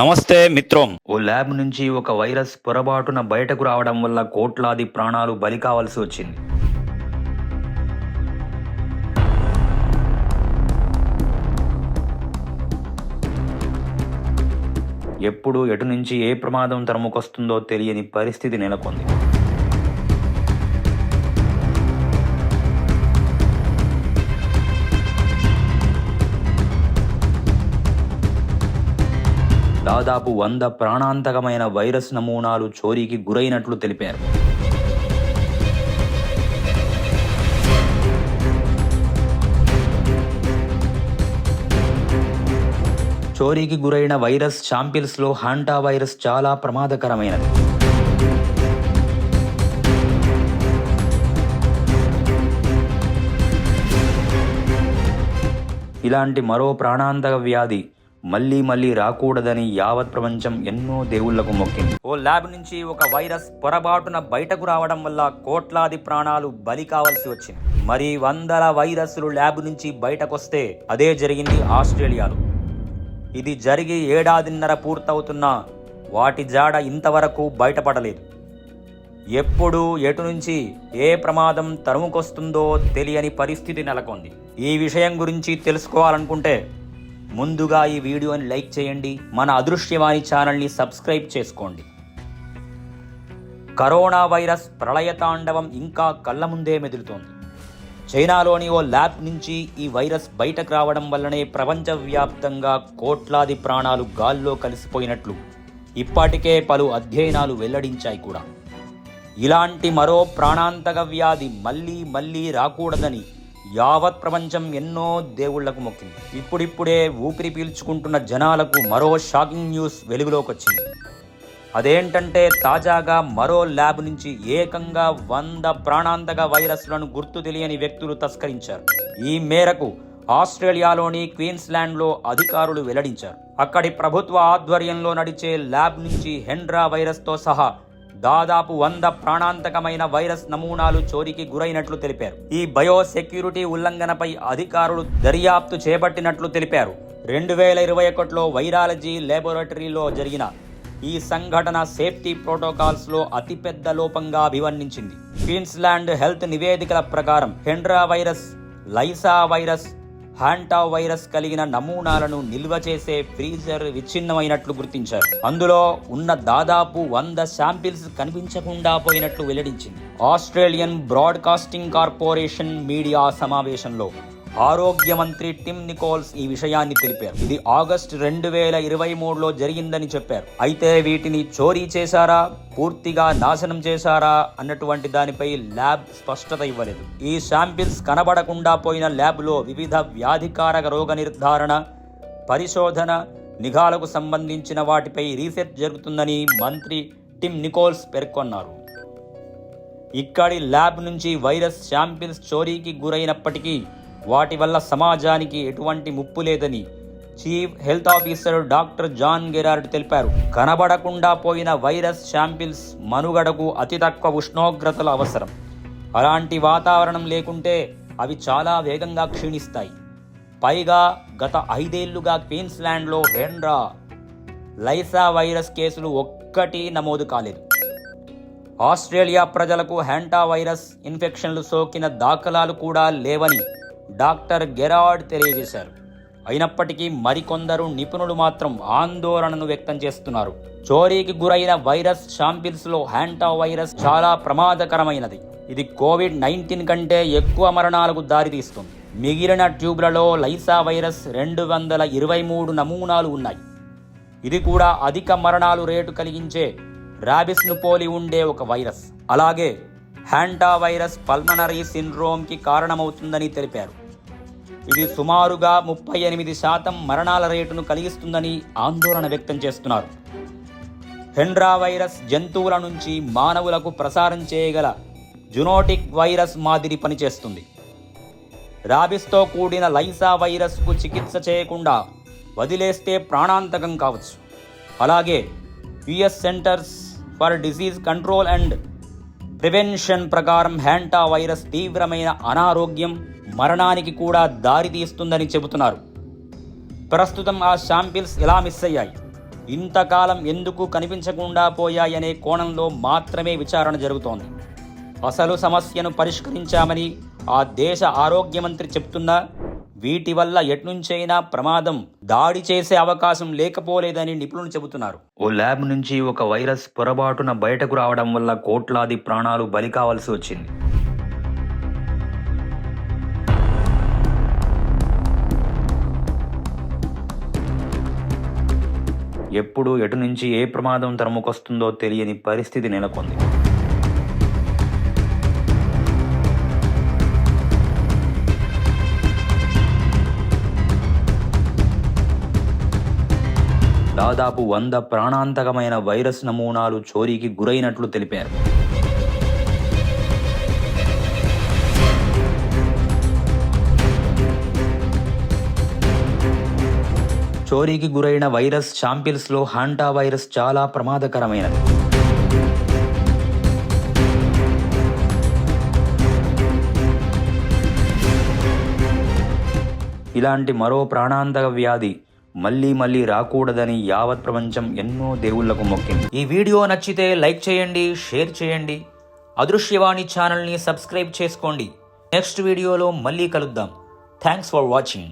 నమస్తే మిత్రం. ఓ ల్యాబ్ నుంచి ఒక వైరస్ పొరపాటున బయటకు రావడం వల్ల కోట్లాది ప్రాణాలు బలి కావాల్సి వచ్చింది. ఎప్పుడు ఎటు నుంచి ఏ ప్రమాదం తరుముకొస్తుందో తెలియని పరిస్థితి నెలకొంది. దాదాపు వంద ప్రాణాంతకమైన వైరస్ నమూనాలు చోరీకి గురైనట్లు తెలిపారు. చోరీకి గురైన వైరస్ శాంపిల్స్లో హాంటా వైరస్ చాలా ప్రమాదకరమైనది. ఇలాంటి మరో ప్రాణాంతక వ్యాధి మళ్ళీ మళ్ళీ రాకూడదని యావత్ ప్రపంచం ఎన్నో దేవుళ్ళకు మొక్కింది. ఓ ల్యాబ్ నుంచి ఒక వైరస్ పొరపాటున బయటకు రావడం వల్ల కోట్లాది ప్రాణాలు బలి కావాల్సి వచ్చింది. మరి వందల వైరస్లు ల్యాబ్ నుంచి బయటకొస్తే అదే జరిగింది ఆస్ట్రేలియాలో. ఇది జరిగి ఏడాదిన్నర పూర్తవుతున్నా వాటి జాడ ఇంతవరకు బయటపడలేదు. ఎప్పుడు ఎటు నుంచి ఏ ప్రమాదం తరుముకొస్తుందో తెలియని పరిస్థితి నెలకొంది. ఈ విషయం గురించి తెలుసుకోవాలనుకుంటే ముందుగా ఈ వీడియోని లైక్ చేయండి మన అదృశ్యవాణి ఛానల్ని సబ్స్క్రైబ్ చేసుకోండి. కరోనా వైరస్ ప్రళయతాండవం ఇంకా కళ్ళ ముందే మెదులుతోంది. చైనాలోని ఓ ల్యాబ్ నుంచి ఈ వైరస్ బయటకు రావడం వల్లనే ప్రపంచవ్యాప్తంగా కోట్లాది ప్రాణాలు గాల్లో కలిసిపోయినట్లు ఇప్పటికే పలు అధ్యయనాలు వెల్లడించాయి కూడా. ఇలాంటి మరో ప్రాణాంతక వ్యాధి మళ్ళీ మళ్ళీ రాకూడదని యావత్ ప్రపంచం ఎన్నో దేవుళ్ళకు మొక్కింది. ఇప్పుడిప్పుడే ఊపిరి పీల్చుకుంటున్న జనాలకు మరో షాకింగ్ న్యూస్ వెలుగులోకి వచ్చింది అదేంటంటే తాజాగా మరో ల్యాబ్ నుంచి ఏకంగా వంద ప్రాణాంతక వైరస్లను గుర్తు తెలియని వ్యక్తులు తస్కరించారు. ఈ మేరకు ఆస్ట్రేలియాలోని క్వీన్స్లాండ్లో అధికారులు వెల్లడించారు. అక్కడి ప్రభుత్వ ఆధ్వర్యంలో నడిచే ల్యాబ్ నుంచి హెండ్రా వైరస్తో సహా దాదాపు వంద ప్రాణాంతకమైన వైరస్ నమూనాలు చోరీకి గురైనట్లు తెలిపారు. ఈ బయో సెక్యూరిటీ ఉల్లంఘనపై అధికారులు దర్యాప్తు చేపట్టినట్లు తెలిపారు. రెండు వేల ఇరవై ఒకటిలో వైరాలజీ లాబొరేటరీలో జరిగిన ఈ సంఘటన సేఫ్టీ ప్రోటోకాల్స్లో అతిపెద్ద లోపంగా అభివర్ణించింది. క్వీన్స్లాండ్ హెల్త్ నివేదికల ప్రకారం Hendra virus lyssa virus hanta virus కలిగిన నమూనాలను నిల్వ చేసే ఫ్రీజర్ విచ్ఛిన్నమైనట్లు గుర్తించారు. అందులో ఉన్న దాదాపు వంద శాంపిల్స్ కనిపించకుండా పోయినట్లు వెల్లడించింది. ఆస్ట్రేలియన్ బ్రాడ్కాస్టింగ్ కార్పొరేషన్ మీడియా సమావేశంలో ఆరోగ్య మంత్రి టిమ్ నికోల్స్ ఈ విషయాన్ని తెలిపారు. ఇది ఆగస్టు రెండు వేల ఇరవై మూడులో జరిగిందని చెప్పారు. అయితే వీటిని చోరీ చేశారా? పూర్తిగా నాశనం చేశారా? అన్నటువంటి దానిపై ల్యాబ్ స్పష్టత ఇవ్వలేదు. ఈ శాంపిల్స్ కనబడకుండా పోయిన ల్యాబ్లో వివిధ వ్యాధికారక రోగ నిర్ధారణ పరిశోధన నిఘాలకు సంబంధించిన వాటిపై రీసెర్చ్ జరుగుతుందని మంత్రి టిమ్ నికోల్స్ పేర్కొన్నారు. ఇక్కడి ల్యాబ్ నుంచి వైరస్ శాంపిల్స్ చోరీకి గురైనప్పటికీ వాటి వల్ల సమాజానికి ఎటువంటి ముప్పు లేదని chief health officer doctor John Gerard తెలిపారు. కనబడకుండా పోయిన వైరస్ శాంపిల్స్ మనుగడకు అతి తక్కువ ఉష్ణోగ్రతలు అవసరం. అలాంటి వాతావరణం లేకుంటే అవి చాలా వేగంగా క్షీణిస్తాయి. పైగా గత ఐదేళ్ళుగా క్వీన్స్లాండ్లో హెండ్రా లైసా వైరస్ కేసులు ఒక్కటి నమోదు కాలేదు. ఆస్ట్రేలియా ప్రజలకు హ్యాంటా వైరస్ ఇన్ఫెక్షన్లు సోకిన దాఖలాలు కూడా లేవని డాక్టర్ గెరార్డ్ తెలియజేశారు అయినప్పటికీ మరికొందరు నిపుణులు మాత్రం ఆందోళనను వ్యక్తం చేస్తున్నారు. చోరీకి గురైన వైరస్ శాంపిల్స్లో హ్యాంటా వైరస్ చాలా ప్రమాదకరమైనది. ఇది కోవిడ్ నైన్టీన్ కంటే ఎక్కువ మరణాలకు దారితీస్తుంది. మిగిలిన ట్యూబ్లలో లైసా వైరస్ రెండు వందల ఇరవై మూడు నమూనాలు ఉన్నాయి. ఇది కూడా అధిక మరణాలు రేటు కలిగించే రాబిస్ను పోలి ఉండే ఒక వైరస్. అలాగే హ్యాంటా వైరస్ పల్మనరీ సిండ్రోమ్కి కారణమవుతుందని తెలిపారు. ఇది సుమారుగా ముప్పై ఎనిమిది శాతం మరణాల రేటును కలిగిస్తుందని ఆందోళన వ్యక్తం చేస్తున్నారు. హెండ్రా వైరస్ జంతువుల నుంచి మానవులకు ప్రసారం చేయగల జునోటిక్ వైరస్ మాదిరి పనిచేస్తుంది. రాబిస్తో కూడిన లైసా వైరస్కు చికిత్స చేయకుండా వదిలేస్తే ప్రాణాంతకం కావచ్చు. అలాగే US centers for disease control and prevention ప్రకారం హ్యాంటా వైరస్ తీవ్రమైన అనారోగ్యం మరణానికి కూడా దారితీస్తుందని చెబుతున్నారు. ప్రస్తుతం ఆ శాంపిల్స్ ఎలా మిస్ అయ్యాయి? ఇంతకాలం ఎందుకు కనిపించకుండా పోయాయనే కోణంలో మాత్రమే విచారణ జరుగుతోంది. అసలు సమస్యను పరిష్కరించామని ఆ దేశ ఆరోగ్య మంత్రి చెప్తున్నా వీటి వల్ల ఎట్నుంచైనా ప్రమాదం దాడి చేసే అవకాశం లేకపోలేదని నిపుణులు చెబుతున్నారు. ఓ ల్యాబ్ నుంచి ఒక వైరస్ పొరపాటున బయటకు రావడం వల్ల కోట్లాది ప్రాణాలు బలి కావాల్సి వచ్చింది. ఎప్పుడు ఎటు నుంచి ఏ ప్రమాదం తరుముకొస్తుందో తెలియని పరిస్థితి నెలకొంది. దాదాపు వంద ప్రాణాంతకమైన వైరస్ నమూనాలు చోరీకి గురైనట్లు తెలిపారు. చోరీకి గురైన వైరస్ షాంపిల్స్లో హాంటా వైరస్ చాలా ప్రమాదకరమైనది. ఇలాంటి మరో ప్రాణాంతక వ్యాధి మళ్ళీ మళ్ళీ రాకూడదని యావత్ ప్రపంచం ఎన్నో దేవుళ్ళకు మొక్కింది. ఈ వీడియో నచ్చితే లైక్ చేయండి షేర్ చేయండి. అదృశ్యవాణి ఛానల్ని సబ్స్క్రైబ్ చేసుకోండి. నెక్స్ట్ వీడియోలో మళ్ళీ కలుద్దాం. Thanks for watching.